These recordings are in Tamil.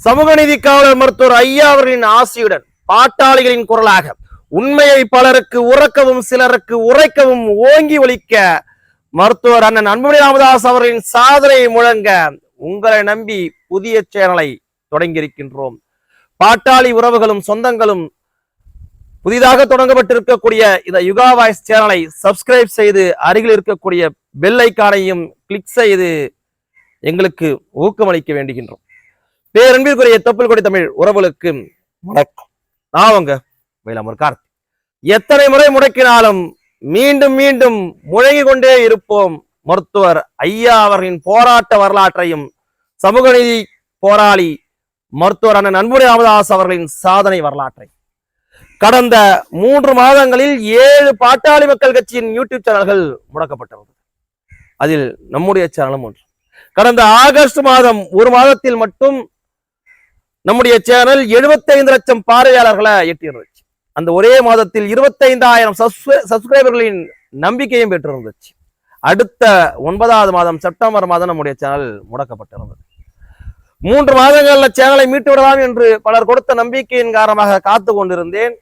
சமூக நீதி காவலர் மருத்துவர் ஐயா அவர்களின் ஆசியுடன் பாட்டாளிகளின் குரலாக உண்மையை பலருக்கு உறக்கவும் சிலருக்கு உரைக்கவும் ஓங்கி ஒழிக்க மருத்துவர் அண்ணன் அன்புமணி ராமதாஸ் அவர்களின் சாதனையை முழங்க உங்களை நம்பி புதிய சேனலை தொடங்கியிருக்கின்றோம். பாட்டாளி உறவுகளும் சொந்தங்களும் புதிதாக தொடங்கப்பட்டிருக்கக்கூடிய இந்த யுகா வாய்ஸ் சேனலை சப்ஸ்கிரைப் செய்து அருகில் இருக்கக்கூடிய பெல் ஐக்கானையும் கிளிக் செய்து எங்களுக்கு ஊக்கமளிக்க வேண்டுகின்றோம். பேரன்பிற்குரிய தொப்புள் கொடி தமிழ் உறவுகளுக்கு வணக்கம். நான் உங்க வேலாமர் கார்த்தி. எத்தனை முறை முடக்கினாலும் மீண்டும் மீண்டும் முழங்கி கொண்டே இருப்போம் மருத்துவர் ஐயா அவர்களின் போராட்ட வரலாற்றையும் சமூக நீதி போராளி மருத்துவர் அண்ணன் அன்புரை ராமதாஸ் அவர்களின் சாதனை வரலாற்றை கடந்த மூன்று மாதங்களில் ஏழு பாட்டாளி மக்கள் கட்சியின் யூடியூப் சேனல்கள் முடக்கப்பட்டிருந்தது. அதில் நம்முடைய சேனலும் ஒன்று. கடந்த ஆகஸ்ட் மாதம் ஒரு மாதத்தில் மட்டும் நம்முடைய சேனல் 75 லட்சம் பார்வையாளர்களை எட்டியிருந்துச்சு. அந்த ஒரே மாதத்தில் இருபத்தைந்தாயிரம் சப்ஸ்கிரைபர்களின் நம்பிக்கையும் பெற்றிருந்துச்சு. அடுத்த ஒன்பதாவது மாதம் செப்டம்பர் மாதம் நம்முடைய சேனல் முடக்கப்பட்டிருந்தது. மூன்று மாதங்கள்ல சேனலை மீட்டு விடலாம் என்று பலர் கொடுத்த நம்பிக்கையின் காரணமாக காத்து கொண்டிருந்தேன்.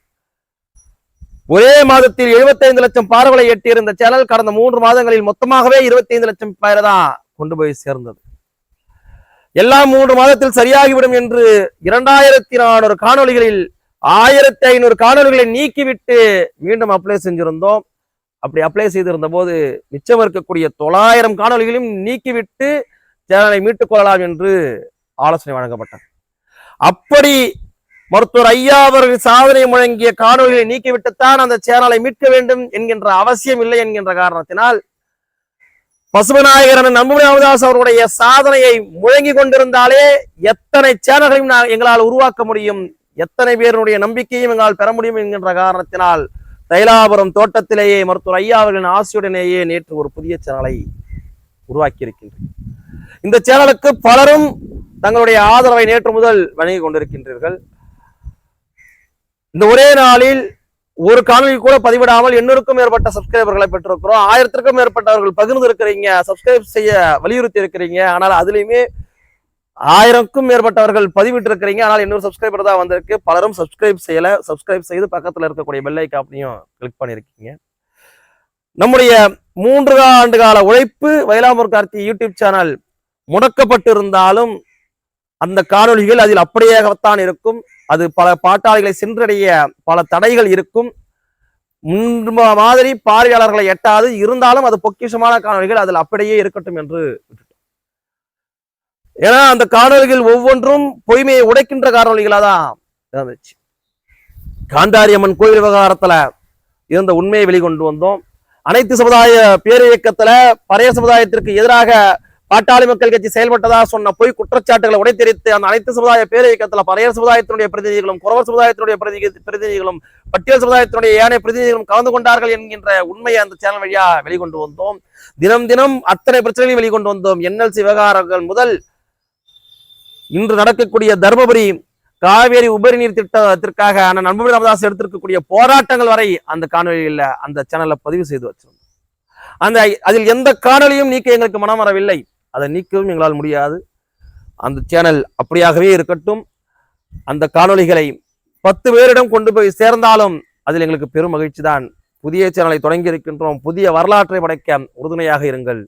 ஒரே மாதத்தில் 75 லட்சம் பார்வைகளை எட்டியிருந்த சேனல் கடந்த மூன்று மாதங்களில் மொத்தமாகவே 25 லட்சம் பேரை தான் கொண்டு போய் சேர்ந்தது. எல்லாம் மூன்று மாதத்தில் சரியாகிவிடும் என்று இரண்டாயிரத்தி நானூறு காணொளிகளில் ஆயிரத்தி ஐநூறு காணொளிகளை நீக்கிவிட்டு மீண்டும் அப்ளை செஞ்சிருந்தோம். அப்படி அப்ளை செய்திருந்த போது மிச்சம் இருக்கக்கூடிய தொள்ளாயிரம் காணொலிகளையும் நீக்கிவிட்டு சேனலை மீட்டுக் கொள்ளலாம் என்று ஆலோசனை வழங்கப்பட்டது. அப்படி மருத்துவர் ஐயா அவர்கள் சாதனை முழங்கிய காணொலிகளை நீக்கிவிட்டுத்தான் அந்த சேனலை மீட்க வேண்டும் என்கின்ற அவசியம் இல்லை என்கின்ற காரணத்தினால் பசுமநாயகரன் நம்புமணி ராமதாஸ் அவருடைய சாதனையை முழங்கி கொண்டிருந்தாலே எத்தனை சேனல்களையும் நான் எங்களால் உருவாக்க முடியும்? எத்தனை பேருடைய நம்பிக்கையும் எங்களால் பெற முடியும் என்கின்ற காரணத்தினால் தைலாபுரம் தோட்டத்திலேயே மருத்துவர் ஐயா அவர்களின் ஆசையுடனேயே நேற்று ஒரு புதிய சேனலை உருவாக்கி இருக்கின்றேன் இந்த சேனலுக்கு பலரும் தங்களுடைய ஆதரவை நேற்று முதல் வழங்கி கொண்டிருக்கின்றீர்கள். இந்த ஒரே நாளில் ஒரு காணொலி கூட பதிவிடாமல் எண்ணூறுக்கும் மேற்பட்ட சப்ஸ்கிரைபர்களை பெற்றிருக்கிறோம். ஆயிரத்திற்கும் மேற்பட்டவர்கள் பகிர்ந்து இருக்கிறீங்க சப்ஸ்கிரைப் செய்ய வலியுறுத்தி இருக்கிறீங்க. ஆனால் அதுலயுமே ஆயிரம்க்கும் மேற்பட்டவர்கள் பதிவிட்டு இருக்கிறீங்க. ஆனால் இன்னொரு சப்ஸ்கிரைபர் தான் வந்திருக்கு. பலரும் சப்ஸ்கிரைப் செய்யல. சப்ஸ்கிரைப் செய்து பக்கத்தில் இருக்கக்கூடிய பெல் ஐக்கானையும் கிளிக் பண்ணியிருக்கீங்க நம்முடைய மூன்று ஆண்டு கால உழைப்பு வயலாமூர் கார்த்தி யூடியூப் சேனல் முடக்கப்பட்டிருந்தாலும் அந்த காணொளிகள் அதில் அப்படியேத்தான் இருக்கும். அது பல பாட்டாளிகளை சென்றடைய பல தடைகள் இருக்கும். முன்பு மாதிரி பார்வையாளர்களை எட்டாது இருந்தாலும் அது பொக்கிஷமான காணொளிகள் அதில் அப்படியே இருக்கட்டும் என்று ஏன்னா அந்த காணொளிகள் ஒவ்வொன்றும் பொய்மையை உடைக்கின்ற காணொலிகளா தான் இருந்துச்சு. காந்தாரியம்மன் கோயில் விவகாரத்துல இருந்த உண்மையை வெளிக்கொண்டு வந்தோம். அனைத்து சமுதாய பேரியக்கத்துல பழைய சமுதாயத்திற்கு எதிராக பாட்டாளி மக்கள் கட்சி செயல்பட்டதா சொன்ன பொய் குற்றச்சாட்டுகளை உடைத்தெரித்து அந்த அனைத்து சமுதாய பேரியக்கத்துல பழைய சமுதாயத்தினுடைய பிரதிநிதிகளும் குறவர் சமுதாயத்தினுடைய பிரதிநிதிகளும் பட்டியல் சமுதாயத்தினுடைய ஏனைய பிரதிநிதிகளும் கலந்து கொண்டார்கள் என்கின்ற உண்மையை அந்த சேனல் வழியா வெளிக்கொண்டு வந்தோம். தினம் தினம் அத்தனை பிரச்சனைகளையும் வெளிக்கொண்டு வந்தோம். என்எல்சி விவகாரங்கள் முதல் இன்று நடக்கக்கூடிய தர்மபுரி காவேரி உபரி நீர் திட்டத்திற்காக அண்ணன் அன்புமணி ராமதாஸ் எடுத்திருக்கக்கூடிய போராட்டங்கள் வரை அந்த காணொலியில் அந்த சேனல்ல பதிவு செய்து வச்சிருந்தோம். அந்த அதில் எந்த காணொலியும் நீக்க எங்களுக்கு மனம் வரவில்லை. அதை நீக்கவும் எங்களால் முடியாது. அந்த சேனல் அப்படியாகவே இருக்கட்டும். அந்த காணொளிகளை பத்து பேரிடம் கொண்டு போய் சேர்ந்தாலும் அதில் எங்களுக்கு பெரும் மகிழ்ச்சி தான் புதிய சேனலை தொடங்கி இருக்கின்றோம். புதிய வரலாற்றை படைக்க உறுதுணையாக இருங்கள்.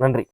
நன்றி.